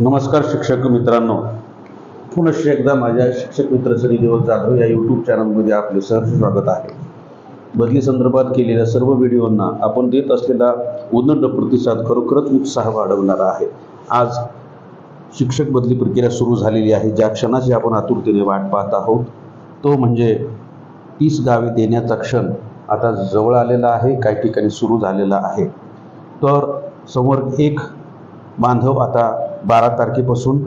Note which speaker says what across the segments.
Speaker 1: नमस्कार शिक्षक मित्रांनो. पुनश्च एकदा माझ्या शिक्षक मित्र श्री देवल जाधव या यूट्यूब चॅनलमध्ये आपले सहर्ष स्वागत आहे. बदली संदर्भात केलेल्या सर्व व्हिडिओंना आपण देत असलेला उदंड प्रतिसाद खरोखरच उत्साह वाढवणारा आहे. आज शिक्षक बदली प्रक्रिया सुरू झालेली आहे. ज्या क्षणाची आपण आतुरतेने वाट पाहत आहोत तो म्हणजे तीस गावे देण्याचा क्षण आता जवळ आलेला आहे काही ठिकाणी सुरू झालेला आहे. तर समोर एक बांधव आता बारा तारखेपासून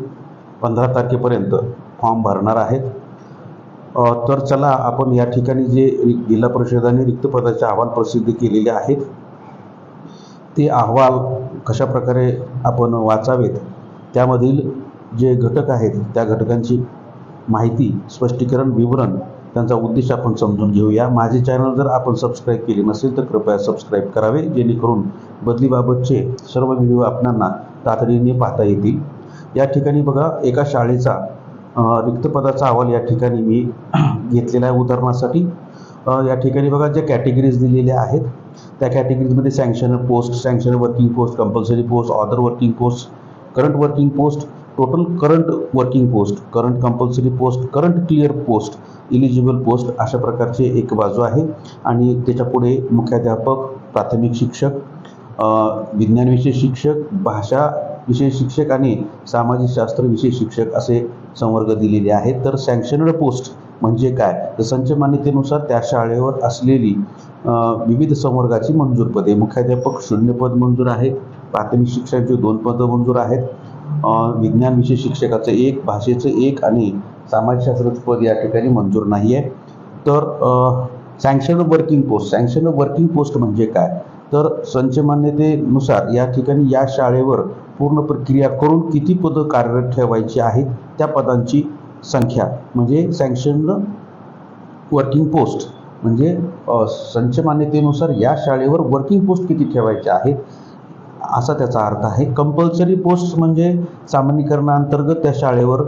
Speaker 1: पंधरा तारखेपर्यंत फॉर्म भरणार आहेत. तर चला आपण या ठिकाणी जे जिल्हा परिषदाने रिक्त पदाचे अहवाल प्रसिद्ध केलेले आहेत ते अहवाल कशा प्रकारे आपण वाचावेत त्यामधील जे घटक आहेत त्या घटकांची माहिती स्पष्टीकरण विवरण त्यांचा उद्देश आपण समजून घेऊया. माझे चॅनल जर आपण सबस्क्राईब केले नसेल तर कृपया सबस्क्राईब करावे जेणेकरून बदलीबाबतचे सर्व व्हिडिओ आपणांना तातडीने पाहता येतील. या ठिकाणी बघा एका शाळेचा रिक्त पदाचा अहवाल या ठिकाणी मी घेतलेला आहे उदाहरणासाठी. या ठिकाणी बघा ज्या कॅटेगरीज दिलेल्या आहेत त्या कॅटेगरीजमध्ये sanction post sanction working post compulsory post other working post current working post total current working post current compulsory post current clear post eligible post अशा प्रकारचे एक बाजू आहे. आणि त्याच्या पुढे मुख्याध्यापक प्राथमिक शिक्षक विज्ञान विषय शिक्षक भाषा विषय शिक्षक आणि सामाजिक शास्त्र विषय शिक्षक असे संवर्ग दिलेले आहेत. तर सँक्शनड पोस्ट म्हणजे काय? तर संच मान्यतेनुसार त्या शाळेवर असलेली विविध संवर्गाची मंजूर पदे. मुख्याध्यापक शून्य पद मंजूर आहे. प्राथमिक शिक्षकाचे दोन पदं मंजूर आहेत. विज्ञान विषय शिक्षकाचं एक भाषेचं एक आणि समाजशास्त्राचं पद या ठिकाणी मंजूर नाही आहे तर sanction working post sanction working post म्हणजे काय? तर संचमान्यतेनुसार या ठिकाणी या शाळेवर पूर्ण प्रक्रिया करून किती पदं कार्यरत ठेवायची आहेत त्या पदांची संख्या म्हणजे सँक्शन वर्किंग पोस्ट म्हणजे संचमान्यतेनुसार या शाळेवर वर्किंग पोस्ट किती ठेवायचे आहेत असा त्याचा अर्थ आहे. कंपल्सरी पोस्ट म्हणजे सामान्यीकरणाअंतर्गत त्या शाळेवर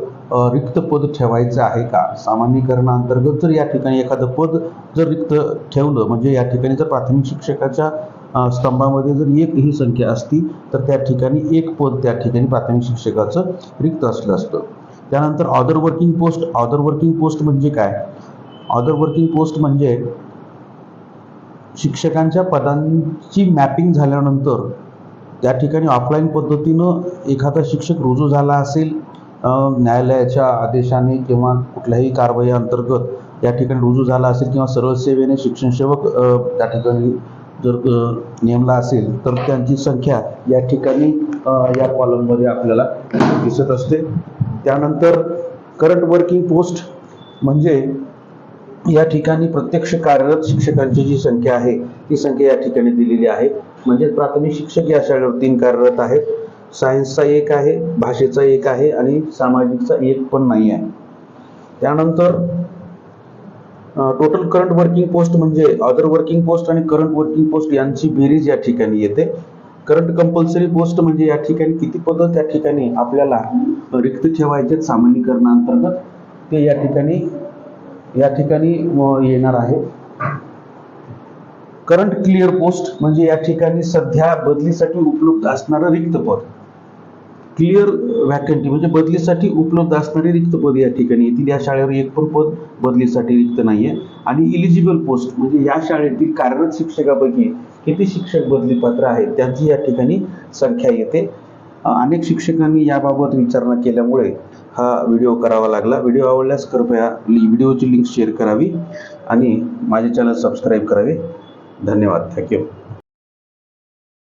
Speaker 1: रिक्त पद ठेवायचं आहे का? सामान्यीकरणाअंतर्गत जर या ठिकाणी एखादं पद जर रिक्त ठेवलं म्हणजे या ठिकाणी जर प्राथमिक शिक्षकाच्या स्तंभामध्ये जर एक ही संख्या असती तर त्या ठिकाणी एक पद त्या ठिकाणी प्राथमिक शिक्षकाचं रिक्त असलं असतं. त्यानंतर other working post other working post म्हणजे काय? ऑदर वर्किंग पोस्ट म्हणजे शिक्षकांच्या पदांची मॅपिंग झाल्यानंतर त्या ठिकाणी ऑफलाईन पद्धतीनं एखादा शिक्षक रुजू झाला असेल न्यायालयाच्या आदेशाने किंवा कुठल्याही कारवाई अंतर्गत त्या ठिकाणी रुजू झाला असेल किंवा सरळ सेवेने शिक्षण सेवक त्या ठिकाणी जर नेमला असेल तर त्यांची संख्या या ठिकाणी या कॉलममध्ये आपल्याला दिसत असते. त्यानंतर करंट वर्किंग पोस्ट म्हणजे या ठिकाणी प्रत्यक्ष कार्यरत शिक्षकांची जी संख्या आहे ती संख्या या ठिकाणी दिलेली आहे. म्हणजे प्राथमिक शिक्षक या शाळेवर तीन कार्यरत आहेत. सायन्सचा एक आहे भाषेचा एक आहे आणि सामाजिकचा एक पण नाही आहे. त्यानंतर टोटल करंट वर्किंग पोस्ट म्हणजे अदर वर्किंग पोस्ट आणि करंट वर्किंग पोस्ट यांची बेरीज या ठिकाणी येते. करंट कंपल्सरी पोस्ट म्हणजे या ठिकाणी किती पदं त्या ठिकाणी आपल्याला रिक्त ठेवायचे सामान्यीकरणाअंतर्गत ते या ठिकाणी या ठिकाणी येणार आहे. करंट क्लिअर पोस्ट म्हणजे या ठिकाणी सध्या बदलीसाठी उपलब्ध असणारं रिक्त पद. क्लिअर व्हॅकन्टी म्हणजे बदलीसाठी उपलब्ध असणारी रिक्त पद या ठिकाणी येतील. या शाळेवर एक पण पद बदलीसाठी रिक्त नाही आहे आणि इलिजिबल पोस्ट म्हणजे या शाळेतील कार्यरत शिक्षकापैकी किती शिक्षक बदली पात्र आहेत त्यांची या ठिकाणी संख्या येते. अनेक शिक्षकांनी याबाबत विचारणा केल्यामुळे हा व्हिडिओ करावा लागला. व्हिडिओ आवडल्यास कृपया लि- व्हिडिओची लिंक शेअर करावी आणि माझे चॅनल सबस्क्राईब करावे. धन्यवाद. थँक्यू